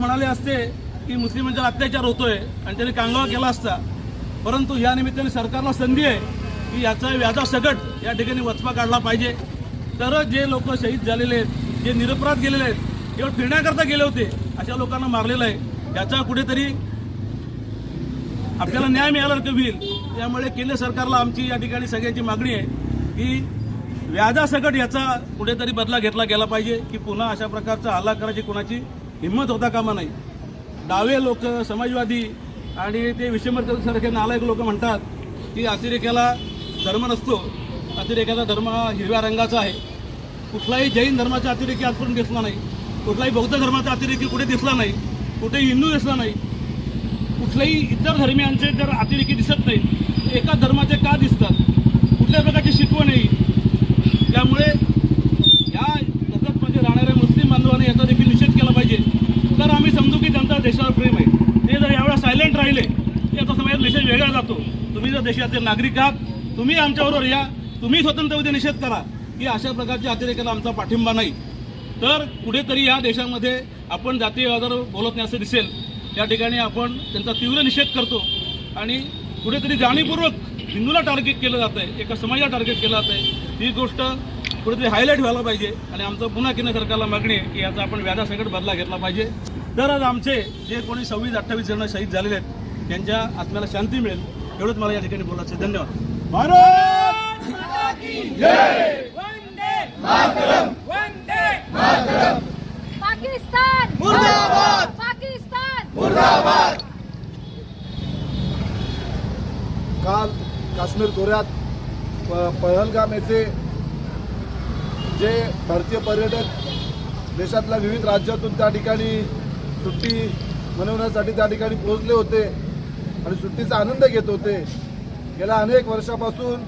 म्हणाले असते की मुस्लिमांच्या अत्याचार होतोय आणि त्यांनी कांगावा केला असता. परंतु या निमित्ताने सरकारला संधी आहे की याचा व्याजासकट या ठिकाणी वचपा काढला पाहिजे. तरच जे लोक शहीद झालेले आहेत जे निरपराध गेलेले आहेत केवळ फिरण्याकरता गेले होते अशा लोकांना मारलेलं आहे. याचा कुठेतरी आपल्याला न्याय मिळाल्यासारखं होईल. त्यामुळे केंद्र सरकारला आमची या ठिकाणी सगळ्यांची मागणी आहे की व्याजासकट याचा कुठेतरी बदला घेतला गेला पाहिजे की पुन्हा अशा प्रकारचा हल्ला करायची कुणाची हिंमत होता कामा नाही. डावे लोक समाजवादी आणि ते विषमसारखे नालायक लोक म्हणतात की अतिरेक्याला धर्म नसतो अतिरेक्याचा धर्म हा हिरव्या रंगाचा आहे. कुठलाही जैन धर्माचा अतिरेकी आजपर्यंत दिसला नाही. कुठलाही बौद्ध धर्माचा अतिरेकी कुठे दिसला नाही. कुठेही हिंदू दिसला नाही. कुठल्याही इतर धर्मियांचे जर अतिरेकी दिसत नाही एका धर्माचे का दिसतात? कुठल्या प्रकारची शिकवण आहे त्यामुळे या जगतमध्ये राहणाऱ्या मुस्लिम बांधवांनी याचा देखील निषेध केला पाहिजे तर आम्ही समजू की त्यांचा देशावर प्रेम आहे. ते जर यावेळेला सायलेंट राहिले याचा समाजात मेसेज वेगळा जातो. तुम्ही जर देशाचे नागरिक आहात तुम्ही आमच्याबरोबर या. तुम्ही स्वतंत्रपणे निषेध करा की अशा प्रकारच्या अतिरेकाला आमचा पाठिंबा नाही. तर कुठेतरी या देशामध्ये आपण जातीयवादावर बोलत नाही असं दिसेल. या ठिकाणी आपण त्यांचा तीव्र निषेध करतो. आणि कुठेतरी जाणीवपूर्वक हिंदूला टार्गेट केलं जात आहे एका समाजाला टार्गेट केलं जात आहे. ही गोष्ट कुठेतरी हायलाईट व्हायला पाहिजे. आणि आमचं पुन्हा केंद्र सरकारला मागणी आहे की याचा आपण व्याजासकट बदला घेतला पाहिजे. तरच आमचे जे कोणी सव्वीस अठ्ठावीस जण शहीद झालेले आहेत त्यांच्या आत्म्याला शांती मिळेल एवढंच मला या ठिकाणी बोलायचं आहे. धन्यवाद. वंदे वंदे पाकिस्तान! मुर्दाबाद! पाकिस्तान! काल काश्मीर खोऱ्यात पहलगाम येथे जे भारतीय पर्यटक देशातल्या विविध राज्यातून त्या ठिकाणी सुट्टी मनवण्यासाठी त्या ठिकाणी पोहोचले होते आणि सुट्टीचा आनंद घेत होते. गेल्या अनेक वर्षापासून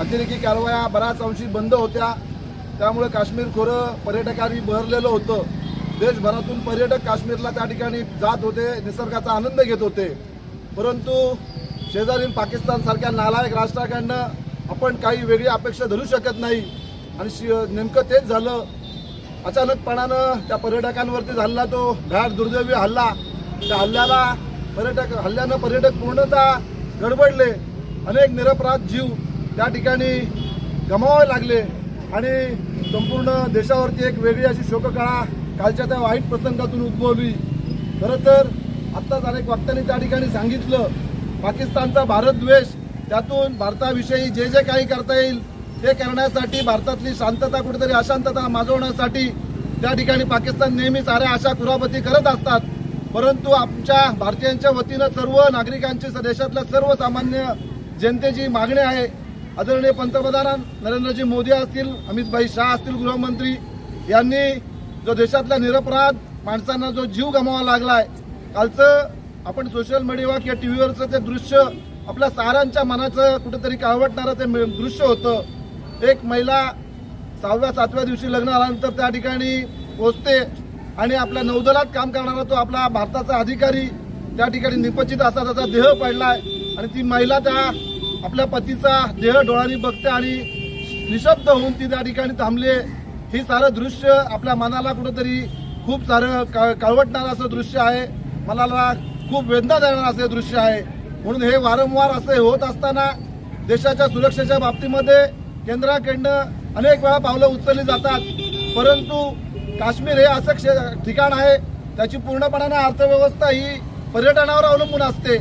अतिरेकी कारवाया बऱ्याच अंशी बंद होत्या. त्यामुळे काश्मीर खोरं पर्यटकांनी बहरलेलं होतं. देशभरातून पर्यटक काश्मीरला त्या ठिकाणी जात होते निसर्गाचा आनंद घेत होते. परंतु शेजारील पाकिस्तानसारख्या नालायक राष्ट्राकडनं आपण काही वेगळी अपेक्षा धरू शकत नाही. आणि शि- नेमकं तेच झालं. अचानकपणानं त्या पर्यटकांवरती झालेला तो घाट दुर्दैवी हल्ला. त्या हल्ल्याला पर्यटक हल्ल्यानं पर्यटक पूर्णतः गडबडले. अनेक निरपराध जीव त्या ठिकाणी गमावावे लागले. आणि संपूर्ण देशावरती एक वेगळी अशी शोककळा कालच्या त्या वाईट प्रसंगातून उद्भवली. खरं तर आत्ताच अनेक वक्त्यांनी त्या ठिकाणी सांगितलं पाकिस्तानचा भारत द्वेष त्यातून भारताविषयी जे जे काही करता येईल ते करण्यासाठी भारतातली शांतता कुठेतरी अशांतता माजवण्यासाठी त्या ठिकाणी पाकिस्तान नेहमी साऱ्या आशा कुरापती करत असतात. परंतु आमच्या भारतीयांच्या वतीनं सर्व नागरिकांची स- देशातल्या सर्वसामान्य जनतेची मागणी आहे. आदरणीय पंतप्रधान नरेंद्रजी मोदी असतील अमितभाई शाह असतील गृहमंत्री यांनी जो देशातल्या निरपराध माणसांना जो जीव गमावा लागलाय कालचं आपण सोशल मीडियावर किंवा टी व्हीवरचं ते दृश्य आपल्या साऱ्यांच्या मनाचं कुठेतरी काळवटणारं ते दृश्य होतं. एक महिला सहाव्या सातव्या दिवशी लग्न आल्यानंतर त्या ठिकाणी पोचते आणि आपल्या नौदलात काम करणारा तो आपला भारताचा अधिकारी त्या ठिकाणी निपचित असा त्याचा देह पडलाय आणि ती महिला त्या आपल्या पतीचा देह डोळ्यांनी बघते आणि निशब्द होऊन ती त्या ठिकाणी थांबले हे सारं दृश्य आपल्या मनाला कुठंतरी खूप सारं का कळवटणारं असं दृश्य आहे. मनाला खूप वेदना देणारं असं दृश्य आहे. म्हणून हे वारंवार असे होत असताना देशाच्या सुरक्षेच्या बाबतीमध्ये केंद्राकडनं अनेक वेळा पावलं उचलली जातात. परंतु काश्मीर हे असं क्षे ठिकाण आहे त्याची पूर्णपणाने अर्थव्यवस्था ही पर्यटनावर अवलंबून असते.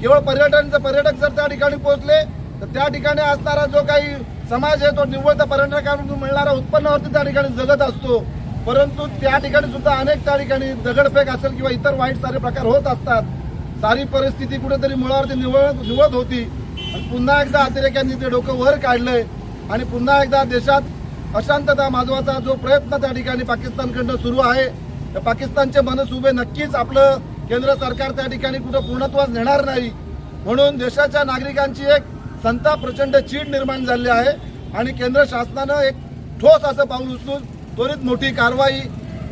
केवळ पर्यटन पर्यटक जर त्या ठिकाणी पोहोचले तर त्या ठिकाणी असणारा जो काही समाज आहे तो निव्वळ त्या पर्यटकांकडून मिळणाऱ्या उत्पन्नावरती त्या ठिकाणी जगत असतो. परंतु त्या ठिकाणी सुद्धा अनेक त्या ठिकाणी दगडफेक असेल किंवा इतर वाईट सारे प्रकार होत असतात. सारी परिस्थिती कुठेतरी मुळावरती निवळ निवळत होती. पुन्हा एकदा अतिरेक्यांनी ते डोकं वर काढलंय. आणि पुन्हा एकदा देशात अशांतता माजवाचा जो प्रयत्न त्या ठिकाणी पाकिस्तानकडनं सुरू आहे त्या पाकिस्तानचे मनसुबे नक्कीच आपलं केंद्र सरकार त्या ठिकाणी कुठं पूर्णत्वास नेणार नाही. म्हणून देशाच्या नागरिकांची एक संताप प्रचंड चीड निर्माण झाली आहे आणि केंद्र शासनानं एक ठोस असं पाऊल उचलून त्वरित मोठी कारवाई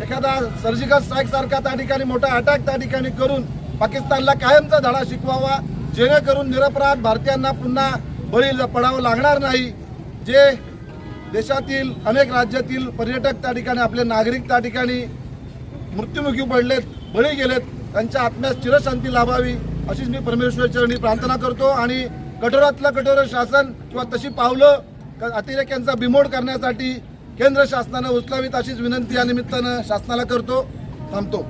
एखादा सर्जिकल स्ट्राईक सारखा त्या ठिकाणी मोठा अटॅक त्या ठिकाणी करून पाकिस्तानला कायमचा धडा शिकवावा जेणेकरून निरपराध भारतीयांना पुन्हा बळी पडावं लागणार नाही. जे देशातील अनेक राज्यातील पर्यटक त्या ठिकाणी आपले नागरिक त्या ठिकाणी मृत्युमुखी पडलेत बळी गेलेत त्यांच्या आत्म्यास चिरशांती लाभावी अशीच मी परमेश्वरचरणी प्रार्थना करतो. आणि कठोरातलं कठोर शासन किंवा तशी पावलं अतिरेक्यांचा बिमोड करण्यासाठी केंद्र शासनानं उचलावीत अशीच विनंती या निमित्तानं शासनाला करतो. थांबतो.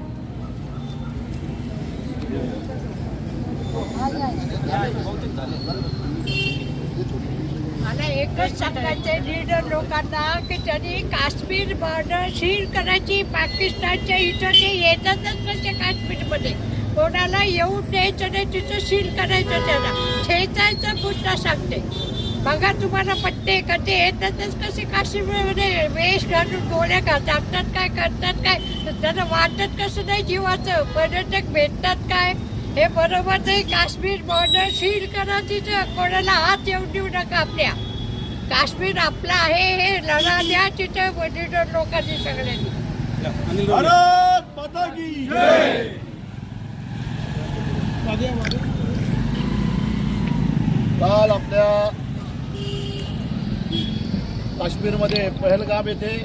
मला एकच सांगायचं लीडर लोकांना की त्यांनी काश्मीर बॉर्डर सील करायची पाकिस्तानच्या इथं ते येतातच कसे काश्मीरमध्ये. कोणाला येऊन द्यायचं नाही तिथं सील करायचं त्यांना. खेचायचं पुन्हा सांगते. बघा तुम्हाला पट्टे का ते येतातच कसे काश्मीरमध्ये? वेश घालून गोळ्या घा टाकतात काय करतात काय? त्यांना वाटत कसं नाही जीवाचं? पर्यटक भेटतात काय? हे बरोबर नाही. काश्मीर बॉर्डर सील करा तिथं. कोणाला हात येऊन देऊ नका आपल्या. काश्मीर आपला आहे हे लढा द्या तिथे लीडर लोकांनी सगळ्यांनी भारत माता की काल आपल्या काश्मीरमध्ये पहलगाम येथे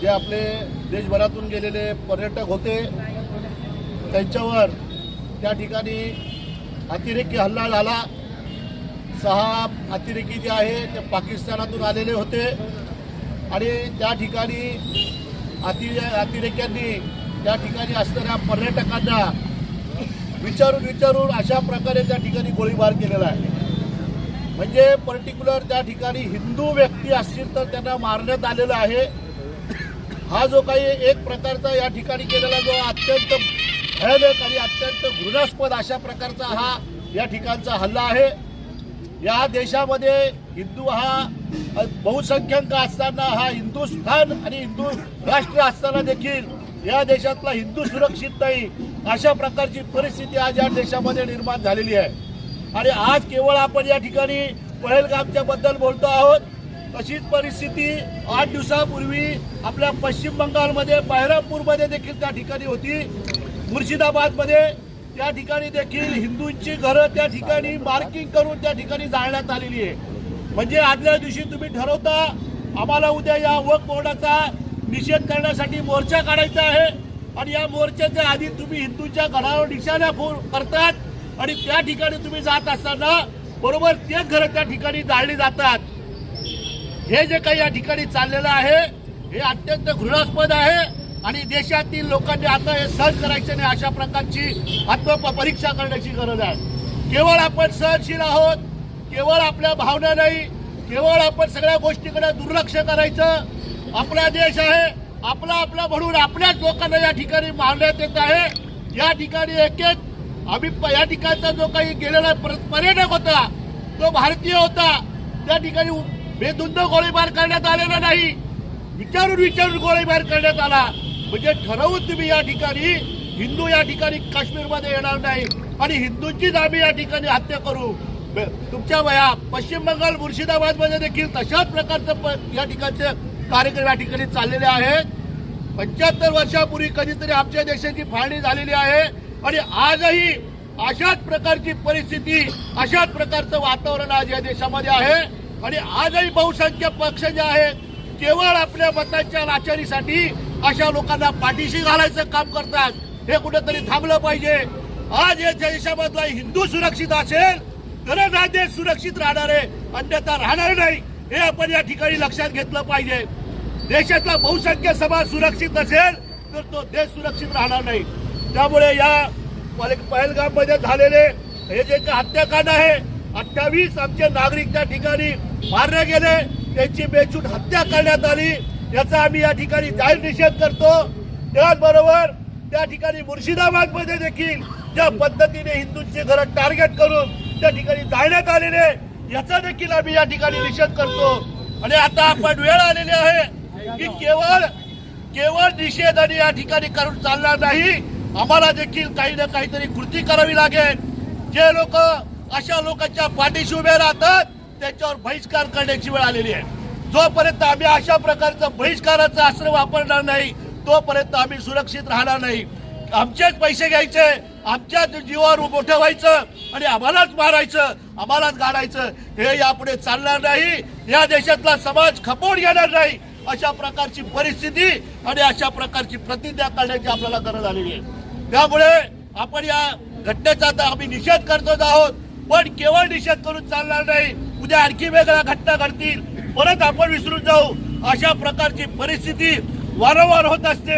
जे आपले देशभरातून गेलेले पर्यटक होते त्यांच्यावर त्या ठिकाणी अतिरेकी हल्ला झाला. सहा अतिरेकी जे आहे ते पाकिस्तानातून आलेले होते. आणि त्या ठिकाणी अति अतिरेक्यांनी त्या ठिकाणी असणाऱ्या पर्यटकांना विचारून विचारून अशा प्रकारे त्या ठिकाणी गोळीबार केलेला आहे. म्हणजे पर्टिक्युलर त्या ठिकाणी हिंदू व्यक्ती असतील तर त्यांना मारण्यात आलेला आहे. हा जो काही एक प्रकारचा या ठिकाणी केलेला जो अत्यंत भयानक आणि अत्यंत घृणास्पद अशा प्रकारचा हा या ठिकाणचा हल्ला आहे. या देशामध्ये हिंदू हा अ, बहुसंख्याक असताना हा हिंदुस्थान आणि हिंदू राष्ट्र असताना देखील या देशातला हिंदू सुरक्षित नाही. अशा प्रकारची परिस्थिती आज या देशामध्ये निर्माण झालेली आहे. आणि आज केवळ आपण या ठिकाणी पहलगामच्या बद्दल बोलतो आहोत. तशीच परिस्थिती आठ दिवसापूर्वी आपल्या पश्चिम बंगालमध्ये बहरामपूरमध्ये देखील त्या ठिकाणी होती. मुर्शिदाबादमध्ये त्या ठिकाणी देखील हिंदूंची घरं त्या ठिकाणी मार्किंग करून त्या ठिकाणी जाळण्यात आलेली आहे. म्हणजे आदल्या दिवशी तुम्ही ठरवता आम्हाला उद्या या वक बोर्डाचा निषेध करण्यासाठी मोर्चा काढायचा आहे आणि या मोर्चाच्या आधी तुम्ही हिंदूंच्या घरावर निशाणा करतात आणि त्या ठिकाणी तुम्ही जात असताना बरोबर तेच घरं त्या ठिकाणी जाळली जातात. हे जे काही या ठिकाणी चाललेलं आहे हे अत्यंत घृणास्पद आहे. आणि देशातील लोकांनी आता हे सहन करायचं नाही अशा प्रकारची आत्मपरीक्षा करण्याची गरज आहे. केवळ आपण सहनशील आहोत केवळ आपल्या भावना नाही केवळ आपण सगळ्या गोष्टीकडे दुर्लक्ष करायचं. आपला देश आहे आपला आपला म्हणून आपल्याच लोकांना या ठिकाणी मारण्यात येत आहे. या ठिकाणी एक एक आम्ही प- या ठिकाणचा जो काही गेलेला पर- पर्यटक होता तो भारतीय होता. त्या ठिकाणी बेधुंद गोळीबार करण्यात आलेला नाही. विचारून विचारून गोळीबार करण्यात आला. म्हणजे ठरवून तुम्ही या ठिकाणी हिंदू या ठिकाणी काश्मीरमध्ये येणार नाही आणि हिंदूंचीच आम्ही या ठिकाणी हत्या करू. तुमच्या वया पश्चिम बंगाल मुर्शिदाबादमध्ये देखील तशाच प्रकारचं प- या ठिकाणचे कार्यक्रम या ठिकाणी चाललेले आहेत पंच्याहत्तर वर्षापूर्वी कधीतरी आमच्या देशाची फाळणी झालेली आहे आणि आजही अशाच प्रकारची परिस्थिती अशाच प्रकारचं वातावरण आज या देशामध्ये आहे. आणि आजही बहुसंख्य पक्ष जे आहेत केवळ आपल्या मतांच्या लाचारीसाठी अशा लोकांना पाठीशी घालायचं काम करतात. हे कुठेतरी थांबलं पाहिजे. आज या देशामधला हिंदू सुरक्षित असेल तरच हा देश सुरक्षित राहणार आहे अन्यथा राहणार नाही हे आपण या ठिकाणी लक्षात घेतलं पाहिजे. देशातला बहुसंख्य समाज सुरक्षित नसेल तर तो देश सुरक्षित राहणार नाही. त्यामुळे या पहलगाममध्ये झालेले हे जे हत्याकांड आहे अठ्ठावीस आमचे नागरिक त्या ठिकाणी मारले गेले. त्यांची बेछूट हत्या करण्यात आली याचा आम्ही या ठिकाणी जाहीर निषेध करतो. त्याचबरोबर त्या ठिकाणी मुर्शिदाबादमध्ये देखील ज्या पद्धतीने हिंदूंचे घर टार्गेट करून त्या ठिकाणी जाळण्यात आलेले याचा देखील आम्ही या ठिकाणी निषेध करतो. आणि आता आपण वेळ आलेली आहे की केवळ केवळ निषेध आणि या ठिकाणी करून चालणार नाही आम्हाला देखील काही ना काहीतरी कृती करावी लागेल. जे लोक अशा लोकांच्या पाठीशी उभे राहतात त्यांच्यावर बहिष्कार करण्याची वेळ आलेली आहे. जोपर्यंत आम्ही अशा प्रकारचं बहिष्काराचं अस्त्र वापरणार नाही तोपर्यंत आम्ही सुरक्षित राहणार नाही. आमचेच पैसे घ्यायचे आमच्याच जीवावर मोठं व्हायचं आणि आम्हालाच मारायचं आम्हालाच गाडायचं. हे यापुढे चालणार नाही. या देशातला समाज खपवून घेणार नाही. अशा प्रकारची परिस्थिती आणि अशा प्रकारची प्रतिज्ञा करण्याची आपल्याला गरज आलेली आहे. त्यामुळे आपण या घटनेचा आम्ही निषेध करतोच आहोत पण केवळ निषेध करून चालणार नाही. उद्या आणखी वेगळ्या घटना घडतील. परत आपण विसरून जाऊ. अशा प्रकारची परिस्थिती वारंवार होत असते.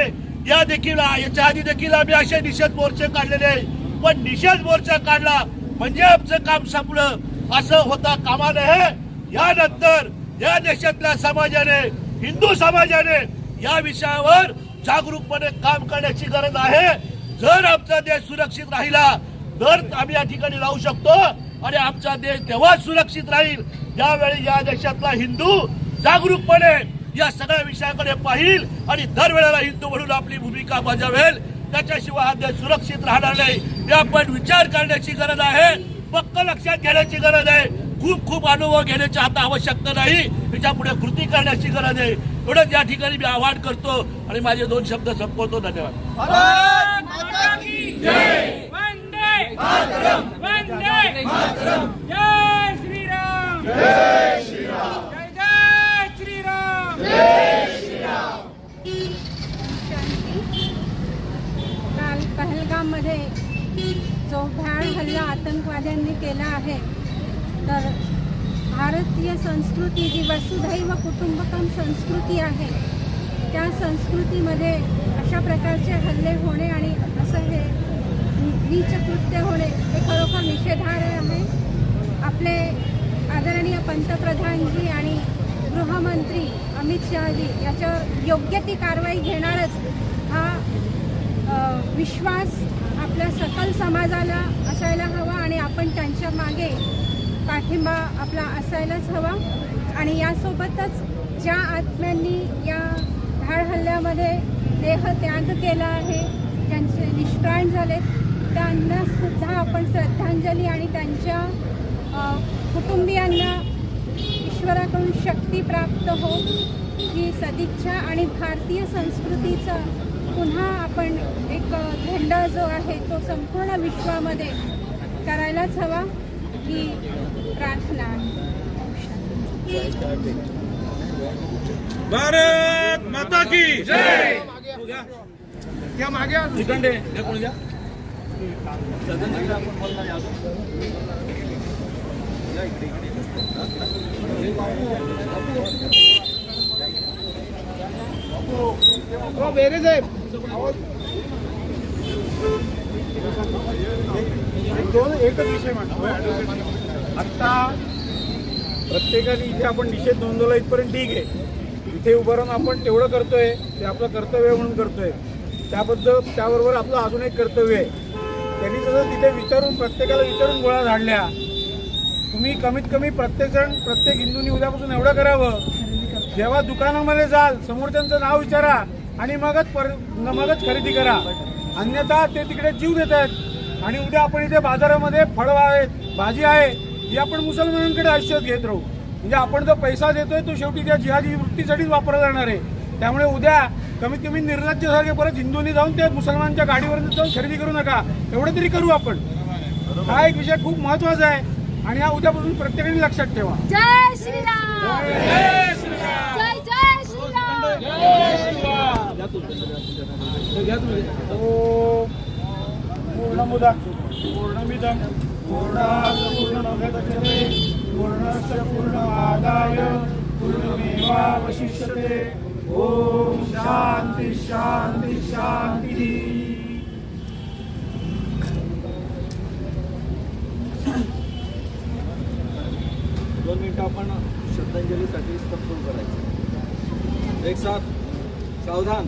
या देखील याच्या आधी देखील आम्ही असे निषेध मोर्चे काढलेले आहे. पण निषेध मोर्चा काढला म्हणजे आमचं काम संपलं. असं होता कामा नये. यानंतर या देशातल्या समाजाने हिंदू समाजाने या विषयावर जागरूकपणे काम करण्याची गरज आहे. जर आमचा देश सुरक्षित राहिला तर आम्ही या ठिकाणी राहू शकतो. आणि आमचा देश तेव्हाच सुरक्षित राहील ज्यावेळी या देशातला हिंदू जागरूकपणे या सगळ्या विषयाकडे पाहिल आणि दरवेळेला हिंदू म्हणून आपली भूमिका बजावेल त्याच्याशिवाय हा देश सुरक्षित राहणार नाही. हे आपण विचार करण्याची गरज आहे पक्क लक्षात घेण्याची गरज आहे. खूप खूप अनुभव घेण्याची आता आवश्यकता नाही त्याच्या पुढे कृती करण्याची गरज आहे. एवढंच या ठिकाणी मी आव्हान करतो आणि माझे दोन शब्द संपवतो. धन्यवाद. जय श्रीराम। जय श्रीराम। जय जय श्रीराम। काल पहलगाममध्ये जो भ्याड हल्ला आतंकवाद्यांनी केला आहे तर भारतीय संस्कृती जी वसुधैव कुटुंबकम संस्कृती आहे त्या संस्कृतीमध्ये अशा प्रकारचे हल्ले होणे आणि असं हे नीच कृत्य होणे हे खरोखर निषेधार्ह आहे. आपले आदरणीय पंतप्रधानजी आणि गृहमंत्री अमित शहाजी याच्यावर योग्य ती कारवाई घेणारच हा विश्वास आपल्या सकल समाजाला असायला हवा आणि आपण त्यांच्या मागे पाठिंबा आपला असायलाच हवा. आणि यासोबतच ज्या आत्म्यांनी या धाड हल्ल्यामध्ये देहत्याग केला आहे त्यांचे निष्प्राण झालेत. त्यांना सुद्धा आपण श्रद्धांजली आणि त्यांच्या कुटुंबियांना ईश्वराकडून शक्ती प्राप्त हो ही सदिच्छा आणि भारतीय संस्कृतीचा पुन्हा आपण एक झेंडा जो आहे तो संपूर्ण विश्वामध्ये करायलाच हवा ही प्रार्थना आहे. भारत माता की जय! इकडे हो, घ्या, कोणी दोन एकच विषय म्हणतो. आत्ता प्रत्येकाने इथे आपण निषेध नोंदवला इथपर्यंत ठीक आहे. इथे उभं राहून आपण तेवढं करतोय ते आपलं कर्तव्य म्हणून करतोय. त्याबद्दल त्याबरोबर आपलं अजून एक कर्तव्य आहे. त्यांनी जसं तिथे विचारून प्रत्येकाला विचारून गोळ्या झाडल्या. तुम्ही कमीत कमी प्रत्येकजण प्रत्येक हिंदूंनी उद्यापासून एवढं करावं. जेव्हा दुकानामध्ये जाल समोरच्यांचं नाव विचारा आणि मगच पर मगच खरेदी करा. अन्यथा ते तिकडे जीव देत आहेत. आणि उद्या आपण इथे बाजारामध्ये फळं आहेत भाजी आहे ही आपण मुसलमानांकडे आयुष्यात घेत राहू. म्हणजे आपण जो पैसा देतोय तो शेवटी त्या जिहादी वृत्तीसाठीच वापरला जाणार आहे. त्यामुळे उद्या कमीत कमी निर्लज्जसारखे परत हिंदूंनी जाऊन ते मुसलमानच्या गाडीवर जाऊन खरेदी करू नका. एवढं तरी करू आपण. हा एक विषय खूप महत्त्वाचा आहे. आणि हा उद्यापासून प्रत्येकाने लक्षात ठेवा. जय श्रीराम. पूर्णमादाय पूर्णमेवावशिष्यते. ओम शांती शांती शांती। दोन मिनिटं आपण श्रद्धांजलीसाठी स्तंभ करायचं. एक साथ सावधान.